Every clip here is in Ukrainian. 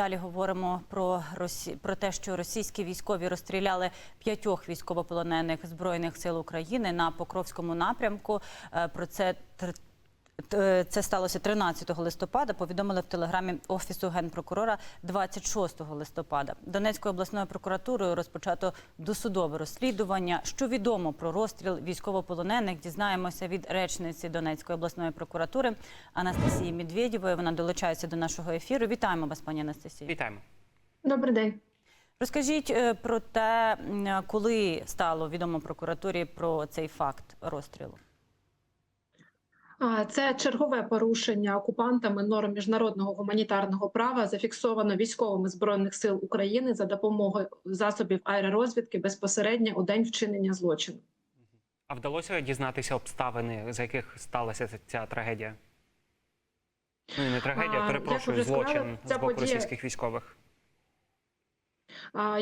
далі говоримо про Росі... про те, що російські військові розстріляли п'ятьох військовополонених збройних сил України на Покровському напрямку. Е, Про це Це сталося 13 листопада. Повідомили в телеграмі офісу генпрокурора 26 листопада. Донецькою обласною прокуратурою розпочато досудове розслідування. Що відомо про розстріл військовополонених, дізнаємося від речниці Донецької обласної прокуратури Анастасії Медведєвої. Вона долучається до нашого ефіру. Вітаємо вас, пані Анастасії. Вітаємо. Добрий день. Розкажіть е, про те, коли стало відомо прокуратурі про цей факт розстрілу. Це чергове порушення окупантами норм міжнародного гуманітарного права, зафіксовано військовими збройних сил України за допомогою засобів аеророзвідки безпосередньо у день вчинення злочину. А вдалося дізнатися обставини, за яких сталася ця- трагедія? Ну, не трагедія, А, перепрошую, злочин сказали, з боку подія- російських військових.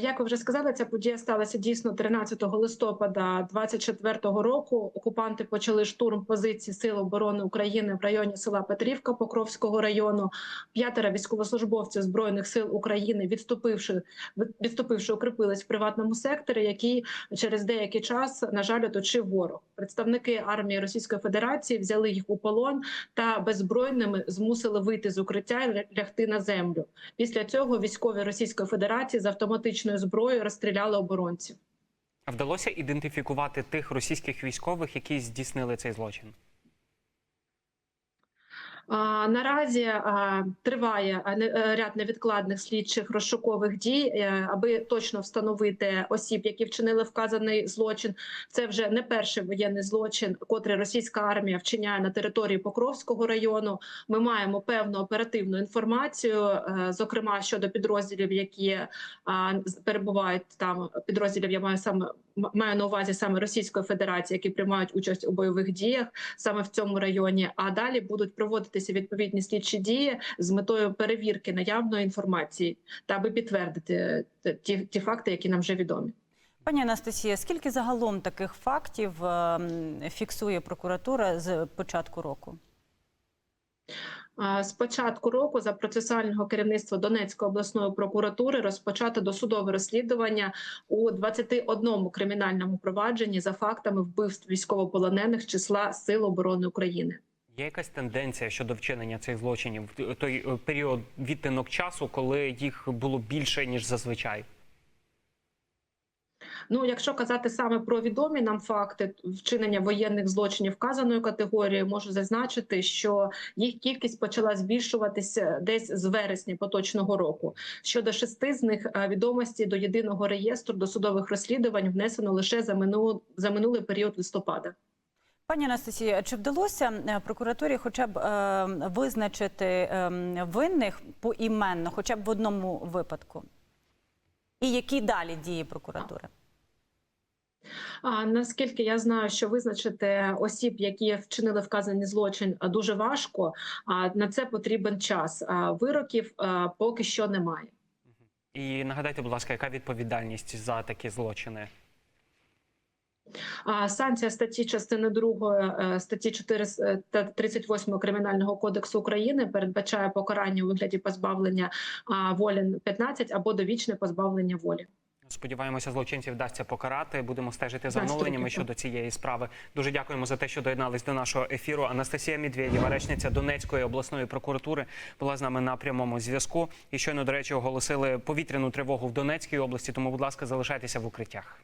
Як ви вже сказали, ця подія сталася дійсно 13 листопада 24 року. Окупанти почали штурм позицій Сил оборони України в районі села Петрівка Покровського району. П'ятеро військовослужбовців збройних сил України, відступивши відступивши, укріпились в приватному секторі, який через деякий час на жаль оточив ворог. Представники армії Російської Федерації взяли їх у полон та беззбройними змусили вийти з укриття і лягти на землю. Після цього військові Російської Федерації з автоматичною зброєю розстріляли оборонців. Вдалося ідентифікувати тих російських військових, які здійснили цей злочин? Наразі триває е, ряд невідкладних слідчих розшукових дій, е, аби точно встановити осіб, які вчинили вказаний злочин. Це вже не перший воєнний злочин, котрий російська армія вчиняє на території Покровського району. Ми маємо певну оперативну інформацію, е, зокрема щодо підрозділів, які перебувають там. Підрозділів я маю саме маю на увазі саме Російської Федерації, які приймають участь у бойових діях саме в цьому районі. А далі будуть проводитися відповідні слідчі дії з метою перевірки наявної інформації та аби підтвердити е, ті, ті факти, які нам вже відомі. Пані Анастасія, скільки загалом таких фактів ем, фіксує прокуратура з початку року? З початку року за процесуального керівництва Донецької обласної прокуратури розпочато досудове розслідування у 21 кримінальному провадженні за фактами вбивств військовополонених числа Сил оборони України. Є якась тенденція щодо вчинення цих злочинів в той е, період відтинок часу, коли їх було більше ніж зазвичай? Ну, якщо казати саме про відомі нам факти вчинення воєнних злочинів вказаної категорії, можу зазначити, що їх кількість почала збільшуватися десь з вересня поточного року. Щодо шести з них е, відомості до єдиного реєстру досудових розслідувань внесено лише за минулу за минулий період листопада. Пані Анастасія, чи вдалося е, прокуратурі хоча б е, визначити е, винних поіменно, хоча б в одному випадку? І які далі дії прокуратури? А наскільки я знаю, що визначити осіб, які вчинили вказаний злочин, дуже важко. А на це потрібен час. А вироків поки що немає. І нагадайте, будь ласка, яка відповідальність за такі злочини? Санкція статті частини 2 статті 438 кримінального кодексу України передбачає покарання у вигляді позбавлення волі 15 або довічне позбавлення волі. Сподіваємося, злочинців вдасться покарати. Будемо стежити за оновленнями щодо цієї справи. Дуже дякуємо за те, що доєднались до нашого ефіру. Анастасія Медведєва, речниця Донецької обласної прокуратури, була з нами на прямому зв'язку. І щойно, до речі, оголосили повітряну тривогу в Донецькій області. Тому, будь ласка, залишайтеся в укриттях.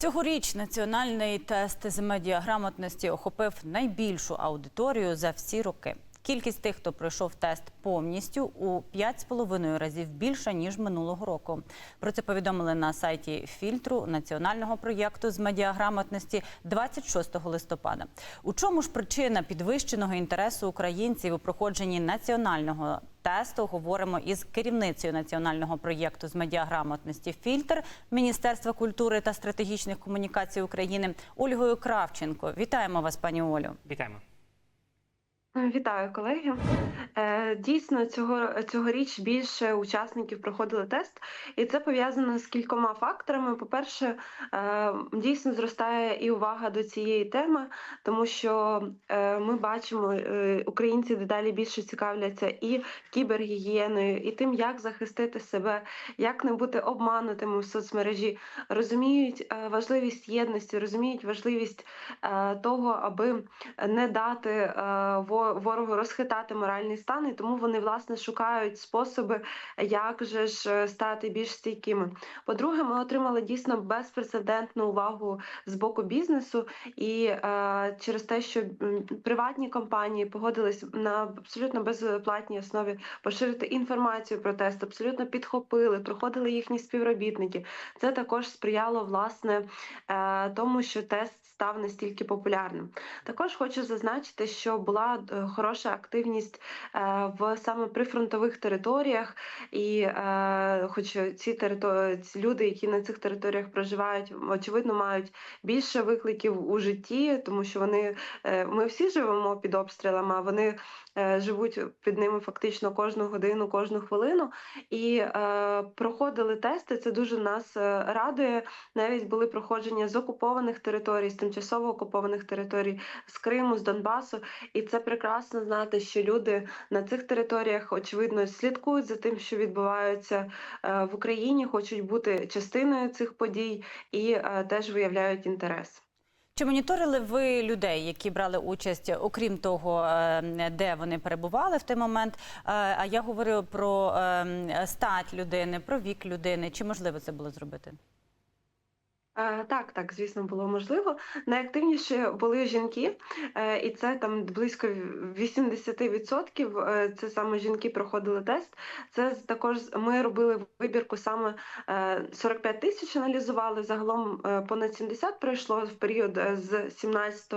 Цьогоріч національний тест з медіаграмотності охопив найбільшу аудиторію за всі роки. Кількість тих, хто пройшов тест повністю, у 5,5 разів більша ніж минулого року. Про це повідомили на сайті фільтру національного проєкту з медіаграмотності 26 листопада. У чому ж причина підвищеного інтересу українців у проходженні національного тесту? Говоримо із керівницею національного проєкту з медіаграмотності Фільтр Міністерства культури та стратегічних комунікацій України Ольгою Кравченко. Вітаємо вас, пані Олю. Вітаємо. Вітаю, колеги. Е, Дійсно, цього цьогоріч більше учасників проходили тест, і це пов'язано з кількома факторами. По-перше, е, дійсно зростає і увага до цієї теми, тому що е, ми бачимо, українці дедалі більше цікавляться і кібергігієною, і тим, як захистити себе, як не бути обманутими в соцмережі, розуміють важливість єдності, розуміють важливість того, аби не дати е, во- ворогу розхитати моральний стан, і тому вони власне шукають способи, як же ж е, стати більш стійкими. По-друге, ми отримали дійсно безпрецедентну увагу з боку бізнесу, і е, через те, що приватні компанії погодились на абсолютно безплатній основі поширити інформацію про тест, абсолютно підхопили, проходили їхні співробітники. Це також сприяло власне е, тому, що тест став настільки популярним. Також хочу зазначити, що була е, хороша активність е, в саме прифронтових територіях, і е, хоч ці території, люди, які на цих територіях проживають, очевидно, мають більше викликів у житті, тому що вони ми всі живемо під обстрілами, а вони живуть під ними фактично кожну годину, кожну хвилину. І проходили тести. Це дуже нас радує. Навіть були проходження з окупованих територій, тимчасово окупованих територій, з Криму, з Донбасу. І це прекрасно знати, що люди на цих територіях очевидно слідкують за тим, що відбувається е, в Україні, хочуть бути частиною цих подій і е, теж виявляють інтерес. Чи моніторили ви людей, які брали участь, окрім того, е, де вони перебували в той момент? А я говорю про е, стать людини, про вік людини. Чи можливо це було зробити? Е, Так, так, звісно, було можливо. Найактивніше були жінки, е, і це там близько 80% е, Це саме жінки проходили тест. Це також ми робили вибірку саме е, 45 тисяч аналізували. Загалом понад 70 пройшло в період з 17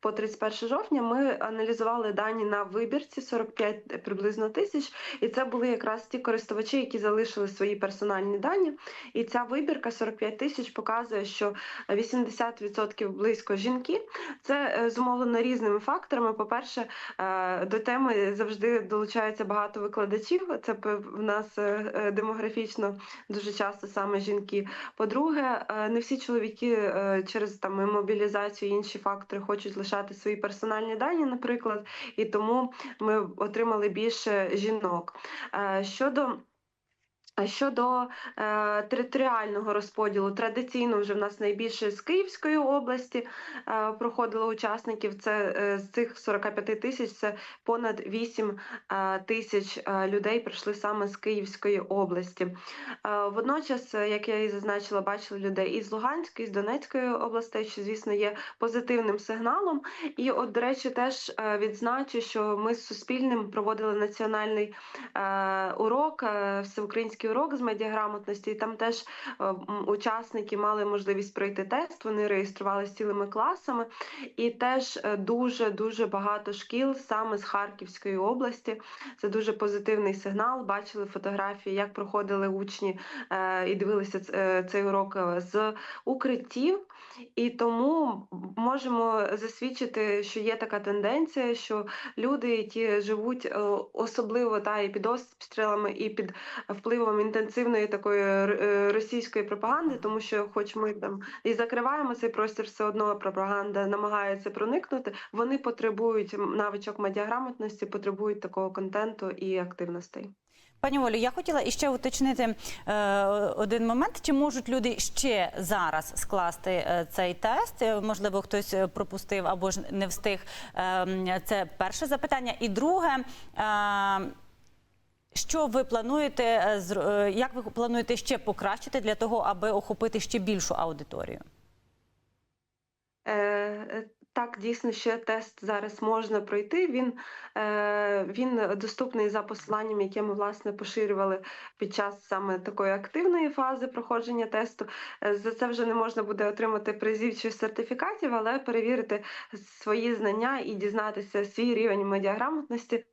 по 31 жовтня. Ми аналізували дані на вибірці 45 приблизно тисяч, і це були якраз ті користувачі, які залишили свої персональні дані. І ця вибірка 45 тисяч показує, що 80% близько жінки. Це е, зумовлено різними факторами. По-перше, е, до теми завжди долучається багато викладачів. Це в нас е, демографічно дуже часто саме жінки. По-друге, не всі чоловіки через там мобілізацію і інші фактори хочуть лишати свої персональні дані, наприклад, і тому ми отримали більше жінок. Щодо щодо е, територіального розподілу, традиційно вже в нас найбільше з Київської області е, проходило учасників. Це е, з цих 45 тисяч це понад 8 е, тисяч е, людей прийшли саме з Київської області. Е, водночас, е, як я і зазначила, бачили людей і з Луганської, і з Донецької областей, що звісно є позитивним сигналом. І, от, до речі, теж е, відзначу, що ми з Суспільним проводили національний е, урок, е, всеукраїнський урок з медіаграмотності. І там теж е, учасники мали можливість пройти тест. Вони реєструвалися цілими класами, і теж е, дуже дуже багато шкіл саме з Харківської області. Це дуже позитивний сигнал. Бачили фотографії, як проходили учні е, і дивилися цей урок з укриттів. І тому можемо засвідчити, що є така тенденція, що люди, які живуть е, особливо та і під обстрілами, і під впливом інтенсивної такої е, російської пропаганди, тому що, хоч ми там і закриваємо цей простір, все одно пропаганда намагається проникнути. Вони потребують навичок медіаграмотності, потребують такого контенту і активностей. Пані Олю, я хотіла іще уточнити е, один момент. Чи можуть люди ще зараз скласти е, цей тест? Е, Можливо, хтось е, пропустив або ж не встиг. Е, це перше запитання. І друге. Е, що ви плануєте, е, як ви плануєте ще покращити для того, аби охопити ще більшу аудиторію? Так, дійсно, ще тест зараз можна пройти. Він, е, він доступний за посиланням, яке ми власне поширювали під час саме такої активної фази проходження тесту. Е, За це вже не можна буде отримати призів чи сертифікатів, але перевірити свої знання і дізнатися свій рівень медіаграмотності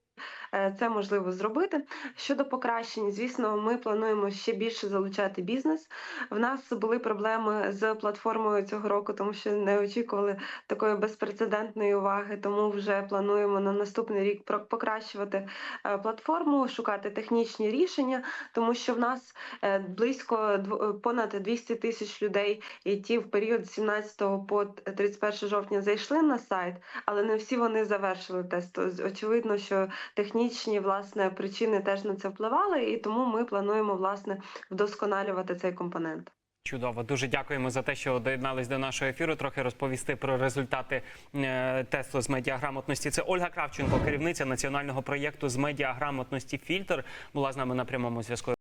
це можливо зробити. Щодо покращень, звісно, ми плануємо ще більше залучати бізнес. В нас були проблеми з платформою цього року, тому що не очікували такої безпрецедентної уваги. Тому вже плануємо на наступний рік покращувати е, платформу, шукати технічні рішення, тому що в нас е, близько е, понад 200 тисяч людей, які в період з 17 по 31 жовтня зайшли на сайт, але не всі вони завершили тест. Очевидно, що технічні власне причини теж на це впливали, і тому ми плануємо власне вдосконалювати цей компонент. Чудово, дуже дякуємо за те, що доєднались до нашого ефіру. Трохи розповісти про результати е, тесту з медіаграмотності. Це Ольга Кравченко, керівниця національного проєкту з медіаграмотності Фільтр, була з нами на прямому зв'язку.